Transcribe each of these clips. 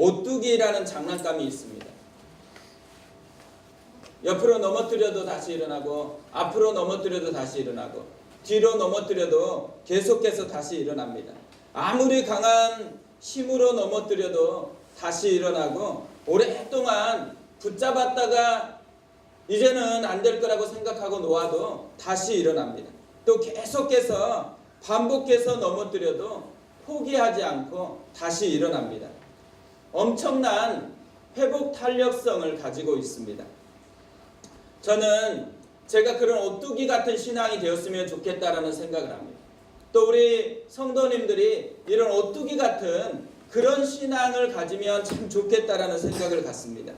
오뚜기라는 장난감이 있습니다. 옆으로 넘어뜨려도 다시 일어나고 앞으로 넘어뜨려도 다시 일어나고 뒤로 넘어뜨려도 계속해서 다시 일어납니다. 아무리 강한 힘으로 넘어뜨려도 다시 일어나고 오랫동안 붙잡았다가 이제는 안 될 거라고 생각하고 놓아도 다시 일어납니다. 또 계속해서 반복해서 넘어뜨려도 포기하지 않고 다시 일어납니다. 엄청난 회복 탄력성을 가지고 있습니다. 저는 제가 그런 오뚜기 같은 신앙이 되었으면 좋겠다라는 생각을 합니다. 또 우리 성도님들이 이런 오뚜기 같은 그런 신앙을 가지면 참 좋겠다라는 생각을 갖습니다.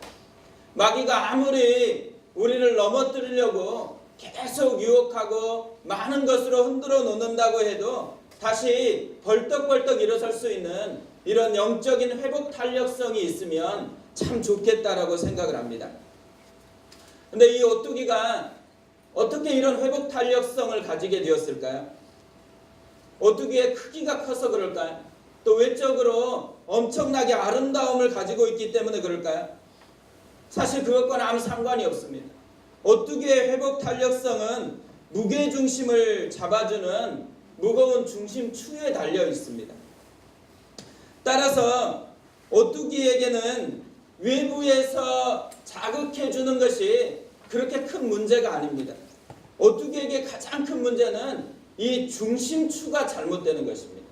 마귀가 아무리 우리를 넘어뜨리려고 계속 유혹하고 많은 것으로 흔들어 놓는다고 해도 다시 벌떡벌떡 일어설 수 있는 이런 영적인 회복 탄력성이 있으면 참 좋겠다라고 생각을 합니다. 근데 이 오뚜기가 어떻게 이런 회복 탄력성을 가지게 되었을까요? 오뚜기의 크기가 커서 그럴까요? 또 외적으로 엄청나게 아름다움을 가지고 있기 때문에 그럴까요? 사실 그것과는 아무 상관이 없습니다. 오뚜기의 회복 탄력성은 무게 중심을 잡아주는 무거운 중심 추에 달려 있습니다. 따라서 오뚜기에게는 외부에서 자극해 주는 것이 그렇게 큰 문제가 아닙니다. 오뚜기에게 가장 큰 문제는 이 중심추가 잘못되는 것입니다.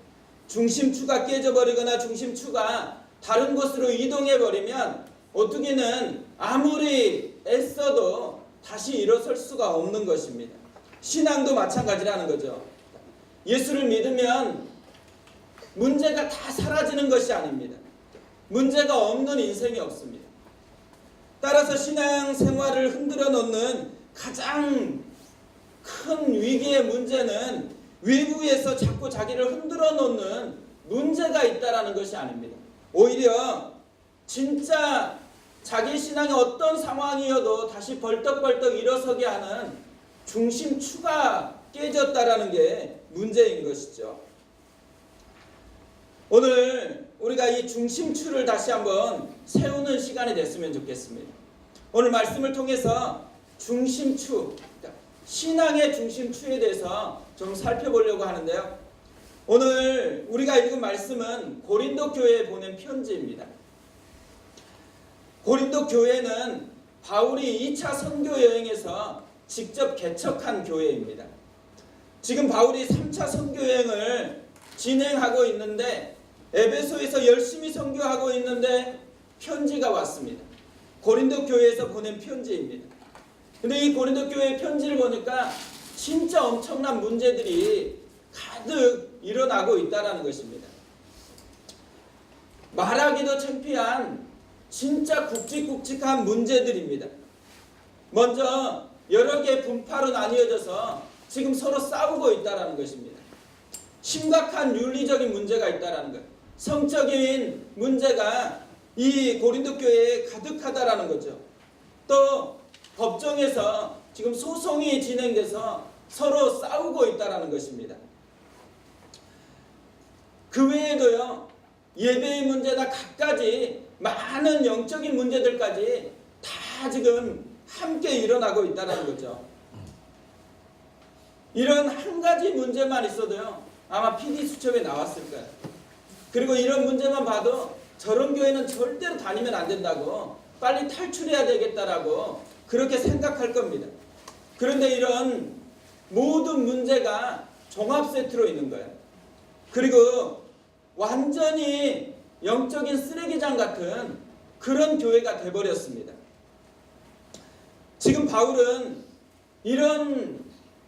중심추가 깨져버리거나 중심추가 다른 곳으로 이동해 버리면 오뚜기는 아무리 애써도 다시 일어설 수가 없는 것입니다. 신앙도 마찬가지라는 거죠. 예수를 믿으면 문제가 다 사라지는 것이 아닙니다. 문제가 없는 인생이 없습니다. 따라서 신앙 생활을 흔들어 놓는 가장 큰 위기의 문제는 외부에서 자꾸 자기를 흔들어 놓는 문제가 있다라는 것이 아닙니다. 오히려 진짜 자기 신앙이 어떤 상황이어도 다시 벌떡벌떡 일어서게 하는 중심추가 깨졌다라는 게 문제인 것이죠. 오늘 우리가 이 중심추를 다시 한번 세우는 시간이 됐으면 좋겠습니다. 오늘 말씀을 통해서 중심추, 그러니까 신앙의 중심추에 대해서 좀 살펴보려고 하는데요. 오늘 우리가 읽은 말씀은 고린도 교회에 보낸 편지입니다. 고린도 교회는 바울이 2차 선교 여행에서 직접 개척한 교회입니다. 지금 바울이 3차 선교 여행을 진행하고 있는데 에베소에서 열심히 선교하고 있는데 편지가 왔습니다. 고린도 교회에서 보낸 편지입니다. 근데 이 고린도 교회 편지를 보니까 진짜 엄청난 문제들이 가득 일어나고 있다라는 것입니다. 말하기도 창피한 진짜 굵직굵직한 문제들입니다. 먼저 여러 개의 분파로 나뉘어져서 지금 서로 싸우고 있다라는 것입니다. 심각한 윤리적인 문제가 있다라는 것. 성적인 문제가 이 고린도 교회에 가득하다라는 거죠. 또 법정에서 지금 소송이 진행돼서 서로 싸우고 있다라는 것입니다. 그 외에도요. 예배의 문제나 갖가지 많은 영적인 문제들까지 다 지금 함께 일어나고 있다는 거죠. 이런 한 가지 문제만 있어도요. 아마 PD 수첩에 나왔을 거예요. 그리고 이런 문제만 봐도 저런 교회는 절대로 다니면 안 된다고 빨리 탈출해야 되겠다라고 그렇게 생각할 겁니다. 그런데 이런 모든 문제가 종합 세트로 있는 거예요. 그리고 완전히 영적인 쓰레기장 같은 그런 교회가 돼버렸습니다. 지금 바울은 이런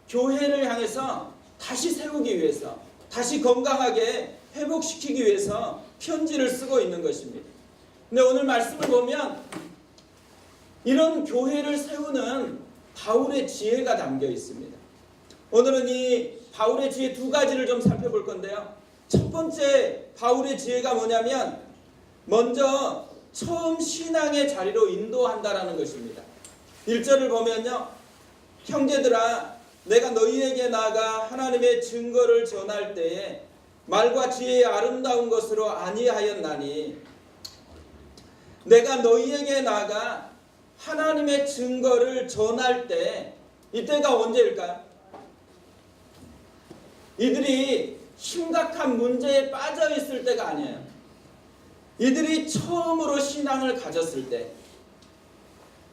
교회를 향해서 다시 세우기 위해서 다시 건강하게 회복시키기 위해서 편지를 쓰고 있는 것입니다. 근데 오늘 말씀을 보면 이런 교회를 세우는 바울의 지혜가 담겨 있습니다. 오늘은 이 바울의 지혜 두 가지를 좀 살펴볼 건데요. 첫 번째 바울의 지혜가 뭐냐면 먼저 처음 신앙의 자리로 인도한다라는 것입니다. 1절을 보면요. 형제들아 내가 너희에게 나아가 하나님의 증거를 전할 때에 말과 지혜의 아름다운 것으로 아니하였나니 내가 너희에게 나가 하나님의 증거를 전할 때 이때가 언제일까요? 이들이 심각한 문제에 빠져 있을 때가 아니에요. 이들이 처음으로 신앙을 가졌을 때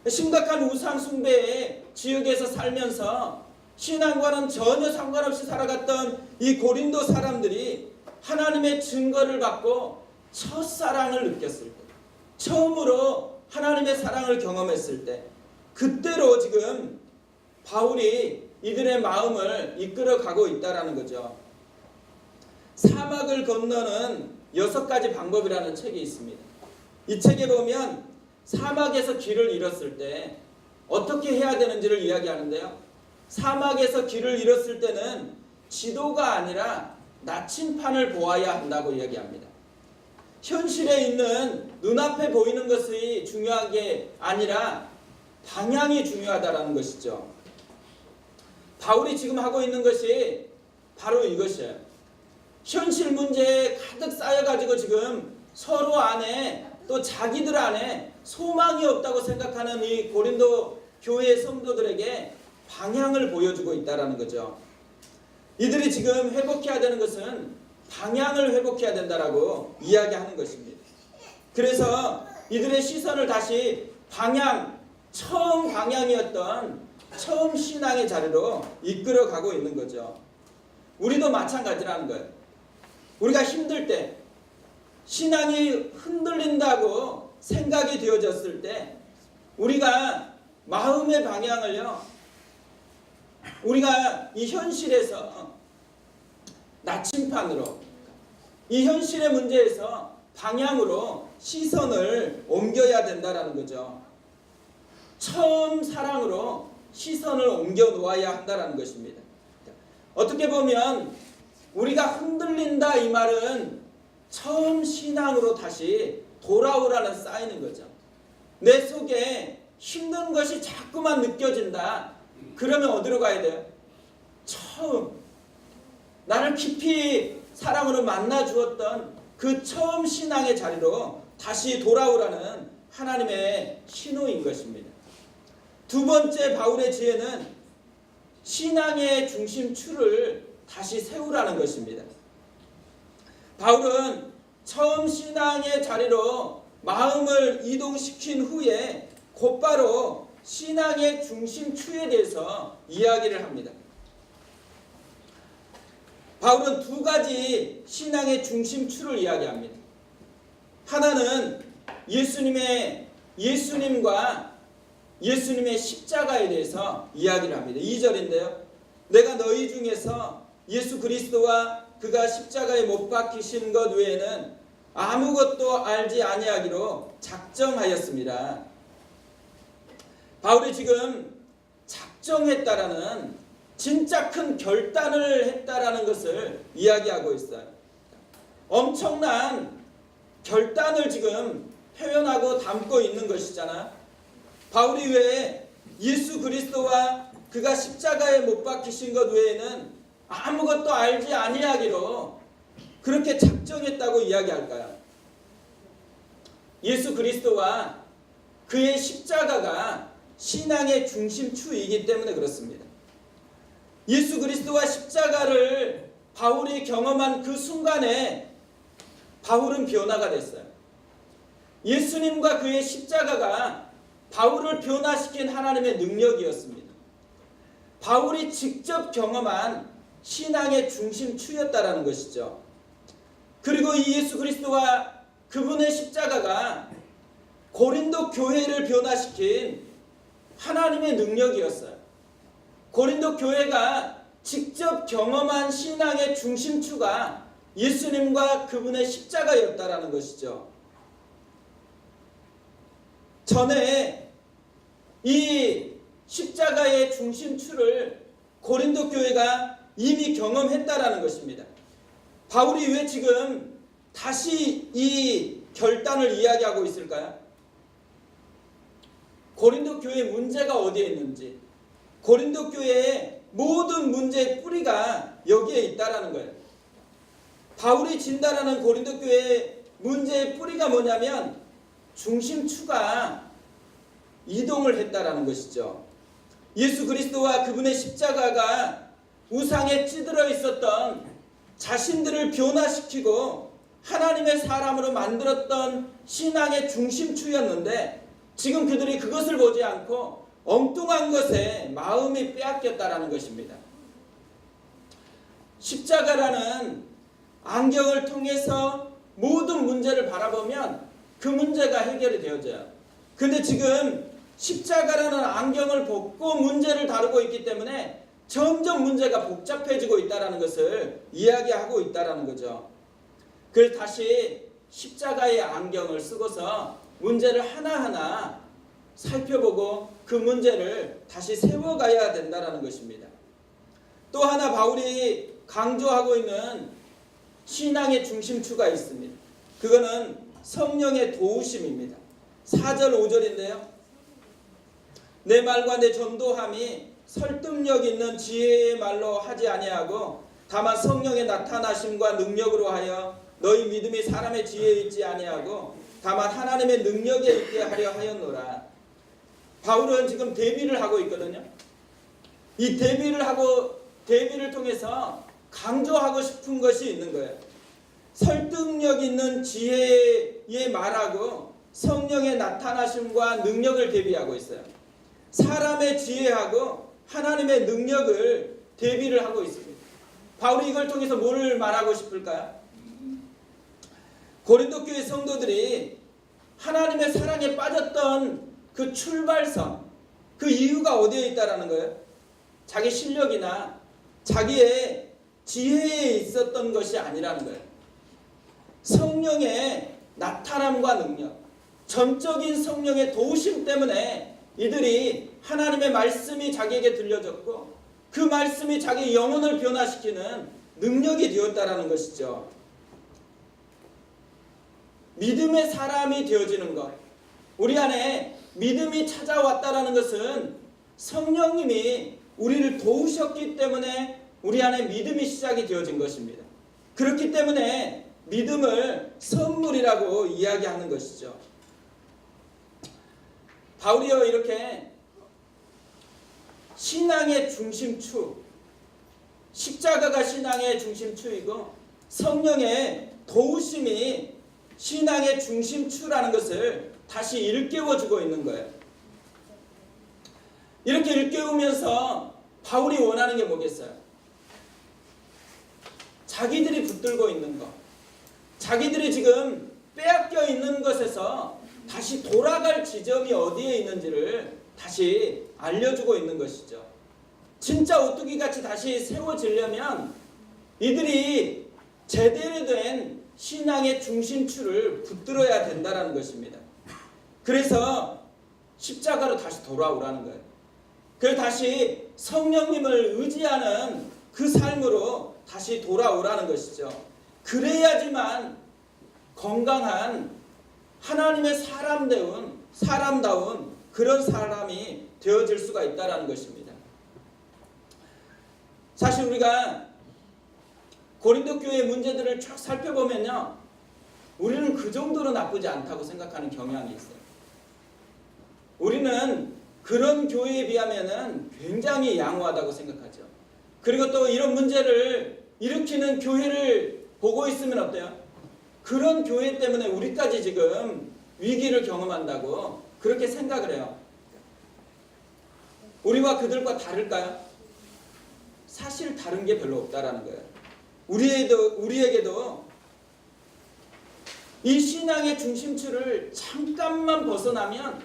심각한 우상 숭배의 지역에서 살면서 신앙과는 전혀 상관없이 살아갔던 이 고린도 사람들이 하나님의 증거를 받고 첫사랑을 느꼈을 때 처음으로 하나님의 사랑을 경험했을 때 그때로 지금 바울이 이들의 마음을 이끌어 가고 있다라는 거죠. 사막을 건너는 여섯 가지 방법이라는 책이 있습니다. 이 책에 보면 사막에서 길을 잃었을 때 어떻게 해야 되는지를 이야기하는데요. 사막에서 길을 잃었을 때는 지도가 아니라 나침판을 보아야 한다고 이야기합니다. 현실에 있는 눈앞에 보이는 것이 중요한 게 아니라 방향이 중요하다라는 것이죠. 바울이 지금 하고 있는 것이 바로 이것이에요. 현실 문제에 가득 쌓여가지고 지금 서로 안에 또 자기들 안에 소망이 없다고 생각하는 이 고린도 교회 성도들에게 방향을 보여주고 있다라는 거죠. 이들이 지금 회복해야 되는 것은 방향을 회복해야 된다라고 이야기하는 것입니다. 그래서 이들의 시선을 다시 방향, 처음 방향이었던 처음 신앙의 자리로 이끌어 가고 있는 거죠. 우리도 마찬가지라는 거예요. 우리가 힘들 때 신앙이 흔들린다고 생각이 되어졌을 때 우리가 마음의 방향을요. 우리가 이 현실에서 나침판으로 이 현실의 문제에서 방향으로 시선을 옮겨야 된다라는 거죠. 처음 사랑으로 시선을 옮겨 놓아야 한다라는 것입니다. 어떻게 보면 우리가 흔들린다 이 말은 처음 신앙으로 다시 돌아오라는 쌓이는 거죠. 내 속에 힘든 것이 자꾸만 느껴진다. 그러면 어디로 가야 돼요? 처음 나를 깊이 사랑으로 만나 주었던 그 처음 신앙의 자리로 다시 돌아오라는 하나님의 신호인 것입니다. 두 번째 바울의 지혜는 신앙의 중심추를 다시 세우라는 것입니다. 바울은 처음 신앙의 자리로 마음을 이동시킨 후에 곧바로 신앙의 중심추에 대해서 이야기를 합니다. 바울은 두 가지 신앙의 중심추를 이야기합니다. 하나는 예수님의 예수님과 예수님의 십자가에 대해서 이야기를 합니다. 2절인데요. 내가 너희 중에서 예수 그리스도와 그가 십자가에 못 박히신 것 외에는 아무것도 알지 아니하기로 작정하였습니다. 바울이 지금 작정했다라는 진짜 큰 결단을 했다라는 것을 이야기하고 있어요. 엄청난 결단을 지금 표현하고 담고 있는 것이잖아. 바울이 왜 예수 그리스도와 그가 십자가에 못 박히신 것 외에는 아무것도 알지 아니하기로 그렇게 작정했다고 이야기할까요? 예수 그리스도와 그의 십자가가 신앙의 중심 추이기 때문에 그렇습니다. 예수 그리스도와 십자가를 바울이 경험한 그 순간에 바울은 변화가 됐어요. 예수님과 그의 십자가가 바울을 변화시킨 하나님의 능력이었습니다. 바울이 직접 경험한 신앙의 중심 추였다라는 것이죠. 그리고 이 예수 그리스도와 그분의 십자가가 고린도 교회를 변화시킨 하나님의 능력이었어요. 고린도 교회가 직접 경험한 신앙의 중심추가 예수님과 그분의 십자가였다라는 것이죠. 전에 이 십자가의 중심추를 고린도 교회가 이미 경험했다라는 것입니다. 바울이 왜 지금 다시 이 결단을 이야기하고 있을까요? 고린도 교회 문제가 어디에 있는지, 고린도 교회의 모든 문제의 뿌리가 여기에 있다라는 거예요. 바울이 진단하는 고린도 교회의 문제의 뿌리가 뭐냐면 중심추가 이동을 했다라는 것이죠. 예수 그리스도와 그분의 십자가가 우상에 찌들어 있었던 자신들을 변화시키고 하나님의 사람으로 만들었던 신앙의 중심추였는데 지금 그들이 그것을 보지 않고 엉뚱한 것에 마음이 빼앗겼다라는 것입니다. 십자가라는 안경을 통해서 모든 문제를 바라보면 그 문제가 해결이 되어져요. 근데 지금 십자가라는 안경을 벗고 문제를 다루고 있기 때문에 점점 문제가 복잡해지고 있다는 것을 이야기하고 있다는 거죠. 그래서 다시 십자가의 안경을 쓰고서 문제를 하나하나 살펴보고 그 문제를 다시 세워가야 된다는 것입니다. 또 하나 바울이 강조하고 있는 신앙의 중심추가 있습니다. 그거는 성령의 도우심입니다. 4절 5절인데요. 내 말과 내 전도함이 설득력 있는 지혜의 말로 하지 아니하고 다만 성령의 나타나심과 능력으로 하여 너희 믿음이 사람의 지혜에 있지 아니하고 다만 하나님의 능력에 있게 하려 하였노라. 바울은 지금 대비를 하고 있거든요. 이 대비를 하고 대비를 통해서 강조하고 싶은 것이 있는 거예요. 설득력 있는 지혜의 말하고 성령의 나타나심과 능력을 대비하고 있어요. 사람의 지혜하고 하나님의 능력을 대비를 하고 있습니다. 바울이 이걸 통해서 뭐를 말하고 싶을까요? 고린도 교회 성도들이 하나님의 사랑에 빠졌던 그 출발선, 그 이유가 어디에 있다라는 거예요? 자기 실력이나 자기의 지혜에 있었던 것이 아니라는 거예요. 성령의 나타남과 능력, 전적인 성령의 도우심 때문에 이들이 하나님의 말씀이 자기에게 들려졌고 그 말씀이 자기 영혼을 변화시키는 능력이 되었다라는 것이죠. 믿음의 사람이 되어지는 것. 우리 안에 믿음이 찾아왔다라는 것은 성령님이 우리를 도우셨기 때문에 우리 안에 믿음이 시작이 되어진 것입니다. 그렇기 때문에 믿음을 선물이라고 이야기하는 것이죠. 바울이요 이렇게 신앙의 중심추, 십자가가 신앙의 중심추이고 성령의 도우심이 신앙의 중심추라는 것을 다시 일깨워주고 있는 거예요. 이렇게 일깨우면서 바울이 원하는 게 뭐겠어요? 자기들이 붙들고 있는 것, 자기들이 지금 빼앗겨 있는 것에서 다시 돌아갈 지점이 어디에 있는지를 다시 알려주고 있는 것이죠. 진짜 오뚜기 같이 다시 세워지려면 이들이 제대로 된 신앙의 중심추를 붙들어야 된다는 것입니다. 그래서 십자가로 다시 돌아오라는 거예요. 그래서 다시 성령님을 의지하는 그 삶으로 다시 돌아오라는 것이죠. 그래야지만 건강한 하나님의 사람다운 사람다운 그런 사람이 되어질 수가 있다라는 것입니다. 사실 우리가 고린도 교회 문제들을 쭉 살펴보면요. 우리는 그 정도로 나쁘지 않다고 생각하는 경향이 있어요. 우리는 그런 교회에 비하면은 굉장히 양호하다고 생각하죠. 그리고 또 이런 문제를 일으키는 교회를 보고 있으면 어때요? 그런 교회 때문에 우리까지 지금 위기를 경험한다고 그렇게 생각을 해요. 우리와 그들과 다를까요? 사실 다른 게 별로 없다라는 거예요. 우리에도 우리에게도 이 신앙의 중심추를 잠깐만 벗어나면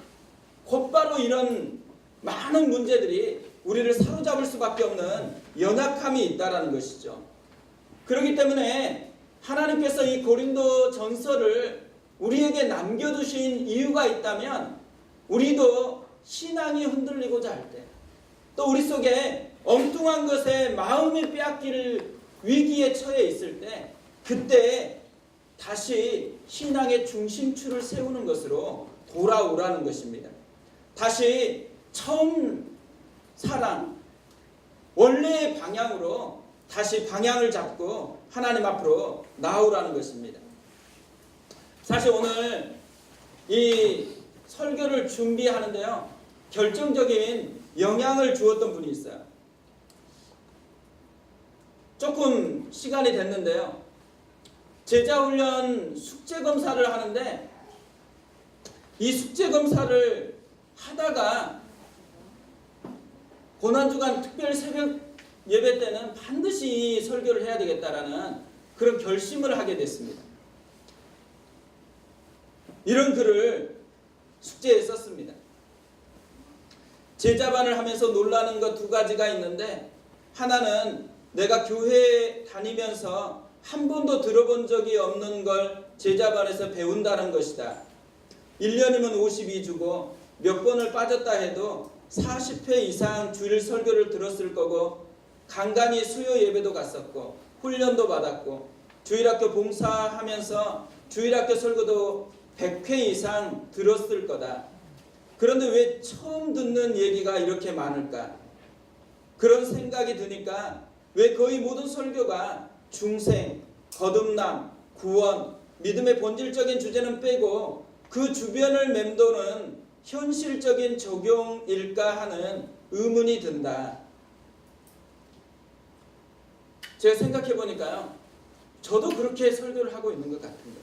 곧바로 이런 많은 문제들이 우리를 사로잡을 수밖에 없는 연약함이 있다라는 것이죠. 그렇기 때문에 하나님께서 이 고린도 전설을 우리에게 남겨두신 이유가 있다면 우리도 신앙이 흔들리고자 할 때, 또 우리 속에 엉뚱한 것에 마음이 빼앗기를 위기에 처해 있을 때, 그때 다시 신앙의 중심추를 세우는 것으로 돌아오라는 것입니다. 다시 처음 사랑, 원래의 방향으로 다시 방향을 잡고 하나님 앞으로 나오라는 것입니다. 사실 오늘 이 설교를 준비하는데요. 결정적인 영향을 주었던 분이 있어요. 조금 시간이 됐는데요. 제자훈련 숙제 검사를 하는데 이 숙제 검사를 하다가 고난주간 특별 새벽 예배 때는 반드시 설교를 해야 되겠다라는 그런 결심을 하게 됐습니다. 이런 글을 숙제에 썼습니다. 제자반을 하면서 놀라는 것 두 가지가 있는데 하나는 내가 교회 다니면서 한 번도 들어본 적이 없는 걸 제자반에서 배운다는 것이다. 1년이면 52주고 몇 번을 빠졌다 해도 40회 이상 주일 설교를 들었을 거고 간간히 수요 예배도 갔었고 훈련도 받았고 주일학교 봉사하면서 주일학교 설교도 100회 이상 들었을 거다. 그런데 왜 처음 듣는 얘기가 이렇게 많을까? 그런 생각이 드니까 왜 거의 모든 설교가 중생, 거듭남, 구원, 믿음의 본질적인 주제는 빼고 그 주변을 맴도는 현실적인 적용일까 하는 의문이 든다. 제가 생각해 보니까요. 저도 그렇게 설교를 하고 있는 것 같은데.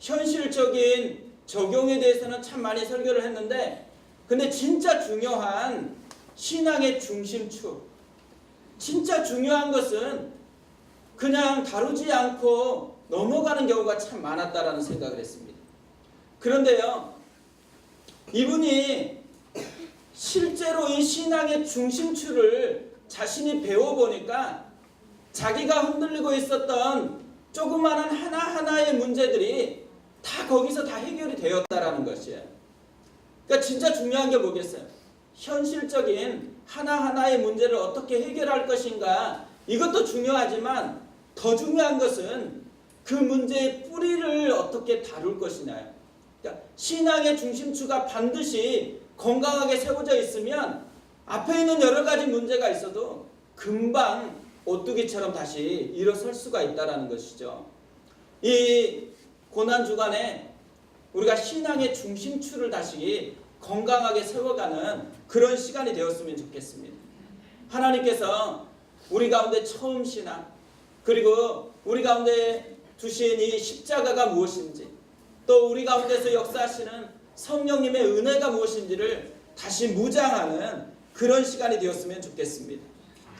현실적인 적용에 대해서는 참 많이 설교를 했는데 근데 진짜 중요한 신앙의 중심축 진짜 중요한 것은 그냥 다루지 않고 넘어가는 경우가 참 많았다라는 생각을 했습니다. 그런데요. 이분이 실제로 이 신앙의 중심축을 자신이 배워보니까 자기가 흔들리고 있었던 조그마한 하나하나의 문제들이 다 거기서 다 해결이 되었다라는 것이에요. 그러니까 진짜 중요한 게 뭐겠어요? 현실적인 하나하나의 문제를 어떻게 해결할 것인가 이것도 중요하지만 더 중요한 것은 그 문제의 뿌리를 어떻게 다룰 것이냐요. 그러니까 신앙의 중심추가 반드시 건강하게 세워져 있으면 앞에 있는 여러 가지 문제가 있어도 금방 오뚜기처럼 다시 일어설 수가 있다라는 것이죠. 이 고난 주간에 우리가 신앙의 중심추를 다시 건강하게 세워가는 그런 시간이 되었으면 좋겠습니다. 하나님께서 우리 가운데 처음 신앙 그리고 우리 가운데 주신 이 십자가가 무엇인지 또 우리 가운데서 역사하시는 성령님의 은혜가 무엇인지를 다시 무장하는 그런 시간이 되었으면 좋겠습니다.